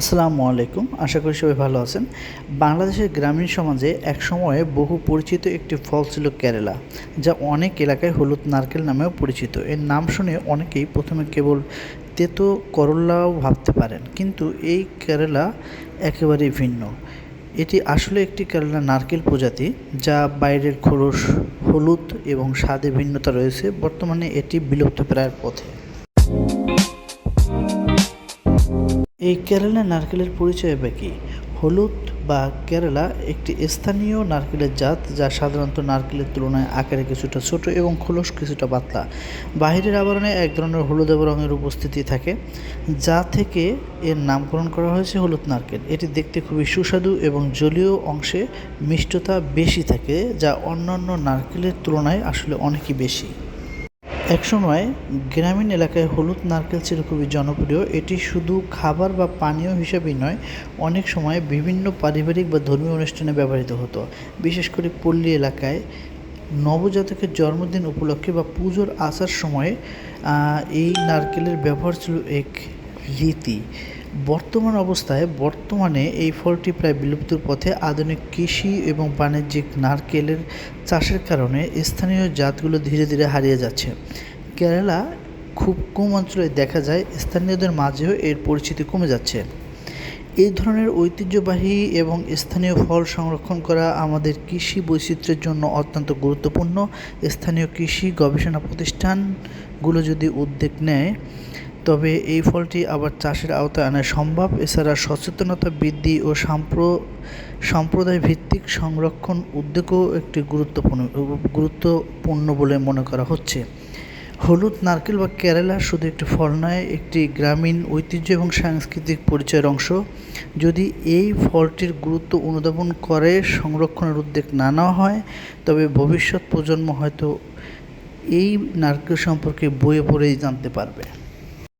আসসালামু আলাইকুম। আশা করি সবাই ভালো আছেন। বাংলাদেশের গ্রামীণ সমাজে এক সময়ে বহু পরিচিত একটি ফল ছিল কেরালা, যা অনেক এলাকায় হলুদ নারকেল নামেও পরিচিত। এর নাম শুনে অনেকেই প্রথমে কেবল তেতো করল্লাও ভাবতে পারেন, কিন্তু এই কেরালা একেবারেই ভিন্ন। এটি আসলে একটি কেরালা নারকেল প্রজাতি, যা বাইরের খোরস, হলুদ এবং স্বাদে ভিন্নতা রয়েছে। বর্তমানে এটি বিলুপ্তপ্রায়ের পথে। এই কেরালা নারকেলের পরিচয় বা কী? হলুদ বা কেরালা একটি স্থানীয় নারকেলের জাত যা সাধারণত নারকেলের তুলনায় আকারে কিছুটা ছোট এবং খোলস কিছুটা পাতলা। বাহিরের আবরণে এক ধরনের হলুদাভ রঙের উপস্থিতি থাকে, যা থেকে এর নামকরণ করা হয়েছে হলুদ নারকেল। এটি দেখতে খুবই সুস্বাদু এবং জলীয় অংশে মিষ্টতা বেশি থাকে, যা অন্যান্য নারকেলের তুলনায় আসলে অনেকই বেশি। একসময় গ্রামীণ এলাকায় হলুদ নারকেল ছিল খুবই জনপ্রিয়। এটি শুধু খাবার বা পানীয় হিসেবেই নয়, অনেক সময় বিভিন্ন পারিবারিক বা ধর্মীয় অনুষ্ঠানে ব্যবহৃত হতো। বিশেষ করে পল্লী এলাকায় নবজাতকের জন্মদিন উপলক্ষে বা পুজোর আসার সময় এই নারকেলের ব্যবহার ছিল এক রীতি। বর্তমান অবস্থায় বর্তমানে এই ফলটি প্রায় বিলুপ্তির পথে আধুনিক কৃষি এবং বাণিজ্যিক নারকেলের চাষের কারণে স্থানীয় জাতগুলো ধীরে ধীরে হারিয়ে যাচ্ছে। কেরালা খুব কম অঞ্চলে দেখা যায়, স্থানীয়দের মাঝেও এর পরিচিতি কমে যাচ্ছে। এই ধরনের ঐতিহ্যবাহী এবং স্থানীয় ফল সংরক্ষণ করা আমাদের কৃষি বৈচিত্র্যের জন্য অত্যন্ত গুরুত্বপূর্ণ। স্থানীয় কৃষি গবেষণা প্রতিষ্ঠানগুলো যদি উদ্যোগ নেয় তবে এই ফলটি আবার চাষের আওতায় আনা সম্ভব। এছাড়া সচেতনতা বৃদ্ধি ও সাম্প্র সম্প্রদায় ভিত্তিক সংরক্ষণ উদ্যোগও একটি গুরুত্বপূর্ণ গুরুত্বপূর্ণ বলে মনে করা হচ্ছে। হলুদ, নারকেল বা কেরালা শুধু একটি ফল নয়, একটি গ্রামীণ ঐতিহ্য এবং সাংস্কৃতিক পরিচয়ের অংশ। যদি এই ফলটির গুরুত্ব অনুধাবন করে, সংরক্ষণের উদ্যোগ না নেওয়া হয়, তবে ভবিষ্যৎ প্রজন্ম হয়তো এই নারকেল সম্পর্কে বইয়ে পড়েই জানতে পারবে।